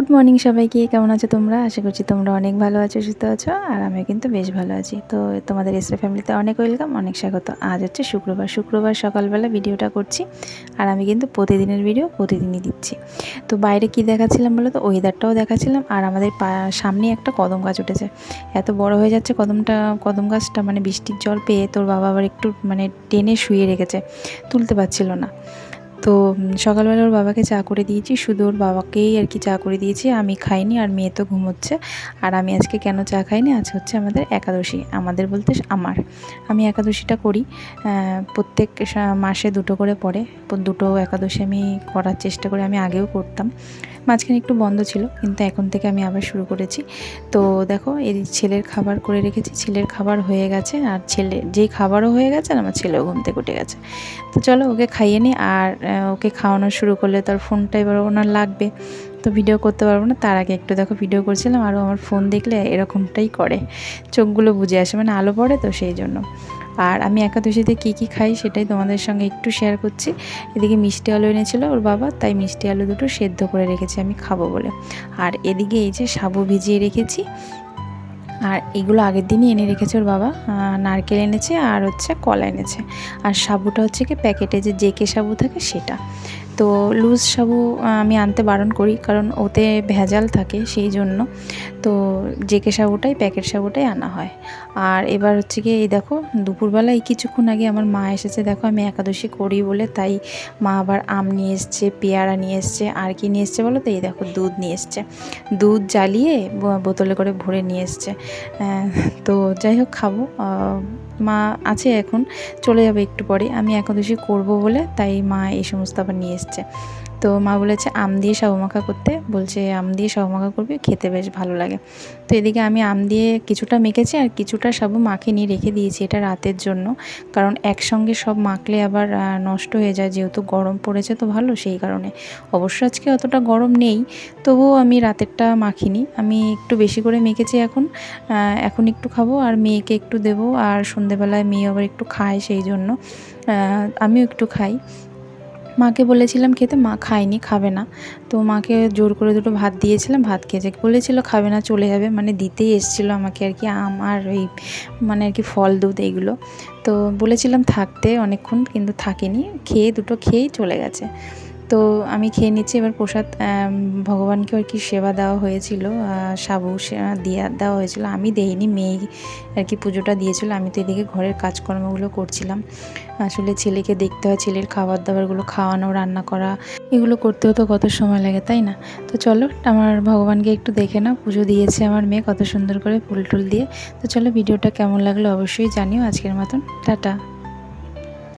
Good morning সবাইকে, কেমন আছো তোমরা? আশা করছি তোমরা অনেক ভালো আছো, সুস্থ আছো, আর আমিও কিন্তু বেশ ভালো আছি। তো তোমাদের এসরে ফ্যামিলিতে অনেক ওয়েলকাম অনেক স্বাগত। আজ হচ্ছে শুক্রবার শুক্রবার সকালবেলা ভিডিওটা করছি, আর আমি কিন্তু প্রতিদিনের ভিডিও প্রতিদিনই দিচ্ছি। তো বাইরে কি দেখাচ্ছিলাম বলো তো? ওয়েদারটাও দেখাচ্ছিলাম, আর আমাদের সামনে একটা কদম গাছ উঠেছে। এত বড় হয়ে যাচ্ছে কদমটা, কদম গাছটা মানে বৃষ্টির জল পেয়ে তোর বাবা আবার একটু মানে টেনে শুয়ে রেখেছে। তুলতে পারছিল না। তো সকালবেলা ওর বাবাকে চা করে দিয়েছি। শুধু ওর বাবাকেই আর কি চা করে দিয়েছি। আমি খাইনি আর মেয়ে তো ঘুমোচ্ছে। আর আমি আজকে কেন চা খাইনি? আজ হচ্ছে আমাদের একাদশী। আমাদের বলতে আমার। আমি একাদশীটা করি। প্রত্যেক মাসে দুটো করে পড়ে। দুটো একাদশী আমি করার চেষ্টা করি। আমি আগেও করতাম। মাঝখানে একটু বন্ধ ছিল, কিন্তু এখন থেকে আমি আবার শুরু করেছি। তো দেখো, এই ছেলের খাবার করে রেখেছি, ছেলের খাবার হয়ে গেছে, আর ছেলে, যেই খাবারও হয়ে গেছে আর আমার ছেলেও ঘুম থেকে উঠে গেছে। তো চলো ওকে খাইয়ে নিই, আর ওকে খাওয়ানো শুরু করলে তার ফোনটা এবার ওনার লাগবে, তো ভিডিও করতে পারব না। তার আগে একটু দেখো ভিডিও করছিলাম, আর ও আমার ফোন দেখলে এরকমটাই করে, চোখগুলো বুঝে আসে মানে আলো পড়ে তো সেই জন্য। আর আমি একাদশীতে কী কী খাই সেটাই তোমাদের সঙ্গে একটু শেয়ার করছি। এদিকে মিষ্টি আলু এনেছিল ওর বাবা, তাই মিষ্টি আলু দুটো সেদ্ধ করে রেখেছি আমি খাব বলে। আর এদিকে এই যে সাবু ভিজিয়ে রেখেছি, আর এগুলো আগের দিনই এনে রেখেছে ওর বাবা। নারকেল এনেছে আর হচ্ছে কলা এনেছে। আর সাবুটা হচ্ছে কি প্যাকেটে যে জেকে সাবু থাকে সেটা। তো লুজ সাবু আমি আনতে বারণ করি, কারণ ওতে ভেজাল থাকে সেই জন্য। তো জেকে সাবুটাই প্যাকেট সাবুটাই আনা হয়। আর এবার হচ্ছে কি এই দেখো দুপুরবেলা এই কিছুক্ষণ আগে আমার মা এসেছে। দেখো, আমি একাদশী করি বলে, তাই মা আবার আম নিয়ে এসছে, পেয়ারা নিয়ে এসছে, আর কি নিয়ে এসছে বলো তো? এই দেখো, দুধ নিয়ে এসছে। দুধ জ্বালিয়ে বোতলে করে ভরে নিয়ে এসছে। তো যাই হোক, খাব। মা আছে এখন, চলে যাবে একটু পরে। আমি একাদশী করব বলে, তাই মা এই সমস্ত আবার নিয়ে এসছে। তো মা বলেছে, আম দিয়ে সাবু মাখা করতে। বলছে, আম দিয়ে সাবু মাখা করবি, খেতে বেশ ভালো লাগে। তো এদিকে আমি আম দিয়ে কিছুটা মেখেছি আর কিছুটা সাবু মাখে নিয়ে রেখে দিয়েছি এটা রাতের জন্য। কারণ একসঙ্গে সব মাখলে আবার নষ্ট হয়ে যায়, যেহেতু গরম পড়েছে তো ভালো, সেই কারণে। অবশ্য আজকে অতটা গরম নেই, তবুও আমি রাতেরটা মাখিনি। আমি একটু বেশি করে মেখেছি এখন এখন একটু খাব আর মেয়েকে একটু দেবো। আর সন্ধেবেলায় মেয়ে আবার একটু খায় সেই জন্য আমিও একটু খাই। মাকে বলেছিলাম খেতে, মা খায়নি, খাবে না। তো মাকে জোর করে দুটো ভাত দিয়েছিলাম, ভাত খেয়েছে বলেছিল খাবে না, চলে যাবে মানে দিতেই এসেছিল আমাকে আর কি, আম আর ওই মানে আর কি ফল, দুধ এইগুলো। তো বলেছিলাম থাকতে অনেকক্ষণ, কিন্তু থাকেনি, খেয়ে দুটো খেয়েই চলে গেছে। তো আমি খেয়ে নিচ্ছি। এবার প্রসাদ ভগবানকে আর কি সেবা দেওয়া হয়েছিল। সাবু দিয়ে, দেওয়া হয়েছিল। আমি দেইনি, মেয়ে আর কি পুজোটা দিয়েছিল। আমি তো এদিকে ঘরের কাজকর্মগুলো করছিলাম। আসলে ছেলেকে দেখতে হয়, ছেলের খাবার দাবারগুলো খাওয়ানো, রান্না করা, এগুলো করতে হতো কত সময় লাগে, তাই না? তো চলো, আমার ভগবানকে একটু দেখে নাও। পুজো দিয়েছে আমার মেয়ে, কত সুন্দর করে ফুল টুল দিয়ে। তো চলো, ভিডিওটা কেমন লাগল অবশ্যই জানিও। আজকের মতন, টাটা।